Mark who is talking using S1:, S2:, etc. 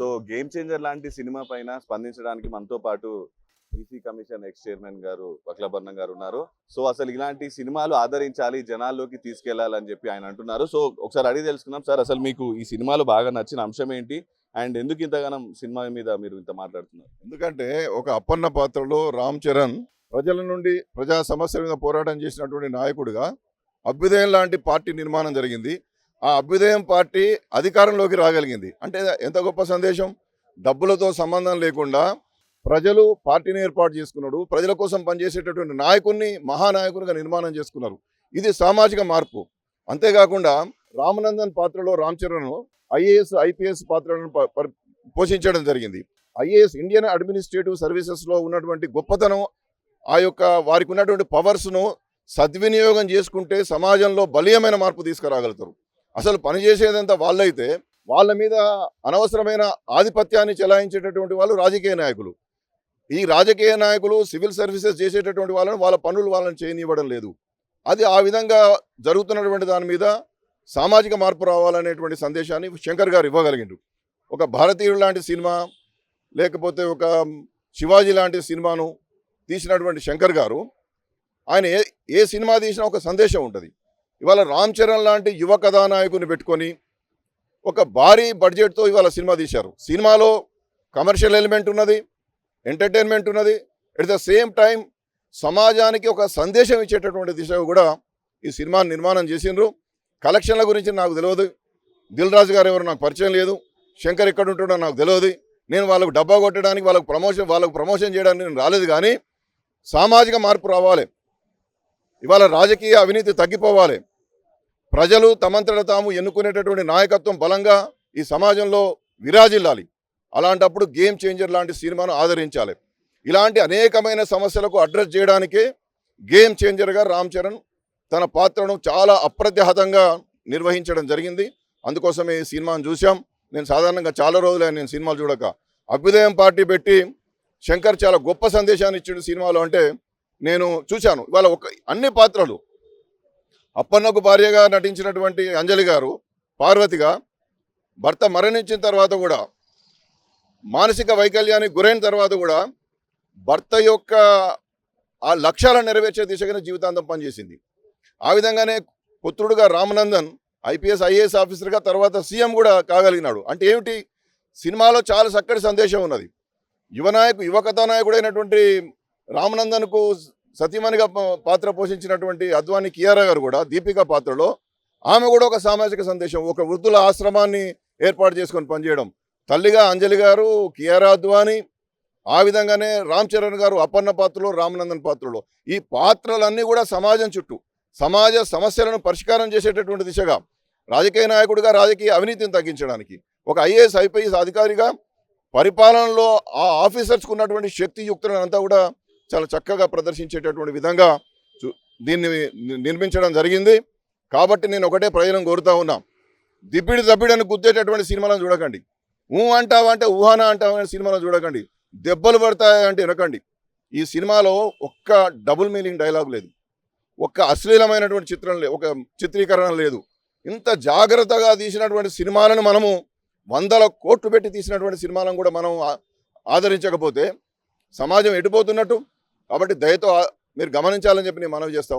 S1: So game changer లాంటి cinema పైన స్పందించడానికి మనతో పాటు ఈసీ కమిషన్ ఎక్స్ చైర్మన్ గారు వక్లబర్ణం గారు ఉన్నారు. సో అసలు ఇలాంటి సినిమాలు ఆదరించాలి జనాల్లోకి తీసుకెళ్ళాలని చెప్పి ఆయన అంటున్నారు. సో ఒకసారి అడిగి తెలుసుకున్నాం సార్ అసలు మీకు ఈ సినిమాలో బాగా నచ్చిన అంశం ఏంటి? అండ్ ఎందుకు ఇంతగానం సినిమా మీద మీరు ఇంత మాట్లాడుతున్నారు?
S2: ఎందుకంటే ఒక అప్పన్న పాత్రలో రామ్ చరణ్ ప్రజల నుండి ప్రజా సమస్యల మీద పోరాటం చేసినటువంటి నాయకుడిగా అభ్యుదయం లాంటి పార్టీ నిర్మాణం జరిగింది. ఆ అభ్యుదయం పార్టీ అధికారంలోకి రాగలిగింది. అంటే ఎంత గొప్ప సందేశం? డబ్బులతో సంబంధం లేకుండా ప్రజలు పార్టీని ఏర్పాటు చేసుకున్నాడు. ప్రజల కోసం పనిచేసేటటువంటి నాయకుడిని మహానాయకునిగా నిర్మాణం చేసుకున్నారు. ఇది సామాజిక మార్పు. అంతేకాకుండా రామనందన్ పాత్రలో రామ్ చరణ్ ఐఏఎస్ ఐపీఎస్ పాత్రలను ప- పోషించడం జరిగింది. ఐఏఎస్ ఇండియన్ అడ్మినిస్ట్రేటివ్ సర్వీసెస్లో ఉన్నటువంటి గొప్పతనం ఆ యొక్క వారికి ఉన్నటువంటి పవర్స్ను సద్వినియోగం చేసుకుంటే సమాజంలో బలీయమైన మార్పు తీసుకురాగలుగుతారు. అసలు పనిచేసేదంతా వాళ్ళైతే వాళ్ళ మీద అనవసరమైన ఆధిపత్యాన్ని చెలాయించేటటువంటి వాళ్ళు రాజకీయ నాయకులు. ఈ రాజకీయ నాయకులు సివిల్ సర్వీసెస్ చేసేటటువంటి వాళ్ళని వాళ్ళ పనులు వాళ్ళని చేయనివ్వడం లేదు. అది ఆ విధంగా జరుగుతున్నటువంటి దాని మీద సామాజిక మార్పు రావాలనేటువంటి సందేశాన్ని శంకర్ గారు ఇవ్వగలిగిండు. ఒక భారతీయుడు లాంటి సినిమా లేకపోతే ఒక శివాజీ లాంటి సినిమాను తీసినటువంటి శంకర్ గారు ఆయన ఏ ఏ సినిమా తీసినా ఒక సందేశం ఉంటుంది. ఇవాళ రామ్ చరణ్ లాంటి యువ కథానాయకుని పెట్టుకొని ఒక భారీ బడ్జెట్తో ఇవాళ సినిమా తీశారు. సినిమాలో కమర్షియల్ ఎలిమెంట్ ఉన్నది ఎంటర్టైన్మెంట్ ఉన్నది. ఎట్ ద సేమ్ టైం సమాజానికి ఒక సందేశం ఇచ్చేటటువంటి దిశ కూడా ఈ సినిమా నిర్మాణం చేసిండ్రు. కలెక్షన్ల గురించి నాకు తెలియదు. దిల్ రాజు గారు ఎవరు నాకు పరిచయం లేదు. శంకర్ ఎక్కడ ఉంటాడో నాకు తెలియదు. నేను వాళ్ళకు డబ్బా కొట్టడానికి వాళ్ళకు ప్రమోషన్ వాళ్ళకు ప్రమోషన్ చేయడానికి నేను రాలేదు కానీ సామాజిక మార్పు రావాలి. ఇవాళ రాజకీయ అవినీతి తగ్గిపోవాలి. ప్రజలు తమంతట తాము ఎన్నుకునేటటువంటి నాయకత్వం బలంగా ఈ సమాజంలో విరాజిల్లాలి. అలాంటప్పుడు గేమ్ చేంజర్ లాంటి సినిమాను ఆదరించాలి. ఇలాంటి అనేకమైన సమస్యలకు అడ్రస్ చేయడానికే గేమ్ చేంజర్గా రామ్ చరణ్ తన పాత్రను చాలా అప్రత్యాహతంగా నిర్వహించడం జరిగింది. అందుకోసమే ఈ సినిమాను చూసాం నేను సాధారణంగా చాలా రోజులే నేను సినిమాలు చూడక. అభ్యుదయం పార్టీ పెట్టి శంకర్ చాలా గొప్ప సందేశాన్ని ఇచ్చిన సినిమాలో అంటే నేను చూశాను. ఇవాళ ఒక అన్ని పాత్రలు అప్పన్నకు భార్యగా నటించినటువంటి అంజలి గారు పార్వతిగా భర్త మరణించిన తర్వాత కూడా మానసిక వైకల్యానికి గురైన తర్వాత కూడా భర్త యొక్క ఆ లక్ష్యాలను నెరవేర్చే దిశగానే జీవితాంతం పనిచేసింది. ఆ విధంగానే పుత్రుడుగా రామనందన్ ఐపీఎస్ ఐఏఎస్ ఆఫీసర్గా తర్వాత సీఎం కూడా కాగలిగినాడు. అంటే ఏమిటి? సినిమాలో చాలా చక్కటి సందేశం ఉన్నది. యువనాయకు యువ కథానాయకుడైనటువంటి రామనందన్కు సతీమణిగా పాత్ర పోషించినటువంటి అద్వాని కియారా గారు కూడా దీపిక పాత్రలో ఆమె కూడా ఒక సామాజిక సందేశం ఒక వృద్ధుల ఆశ్రమాన్ని ఏర్పాటు చేసుకొని పనిచేయడం. తల్లిగా అంజలి గారు కియారా అద్వాని ఆ విధంగానే రామ్ చరణ్ గారు అపర్ణ పాత్రలో రామనందన్ పాత్రలో. ఈ పాత్రలన్నీ కూడా సమాజం చుట్టూ సమాజ సమస్యలను పరిష్కారం చేసేటటువంటి దిశగా రాజకీయ నాయకుడిగా రాజకీయ అవినీతిని తగ్గించడానికి ఒక ఐఏఎస్ ఐపీఎస్ అధికారిగా పరిపాలనలో ఆ ఆఫీసర్స్కు ఉన్నటువంటి శక్తియుక్తులను అంతా కూడా చాలా చక్కగా ప్రదర్శించేటటువంటి విధంగా దీన్ని నిర్మించడం జరిగింది. కాబట్టి నేను ఒకటే ప్రజలను కోరుతా ఉన్నా. దిప్పిడి దప్పిడని గుద్దేటటువంటి సినిమాలను చూడకండి. ఊ అంటావా అంటే ఊహానా అంటావా సినిమాలను చూడకండి. దెబ్బలు పడతాయంటే వినకండి. ఈ సినిమాలో ఒక్క డబుల్ మీనింగ్ డైలాగ్ లేదు. ఒక్క అశ్లీలమైనటువంటి చిత్రం లేదు ఒక చిత్రీకరణ లేదు. ఇంత జాగ్రత్తగా తీసినటువంటి సినిమాలను మనము వందల కోట్లు పెట్టి తీసినటువంటి సినిమాలను కూడా మనం ఆదరించకపోతే సమాజం ఎటుపోతున్నట్టు కాబట్టి దయతో మీరు గమనించాలని చెప్పి నేను మనవి చేస్తా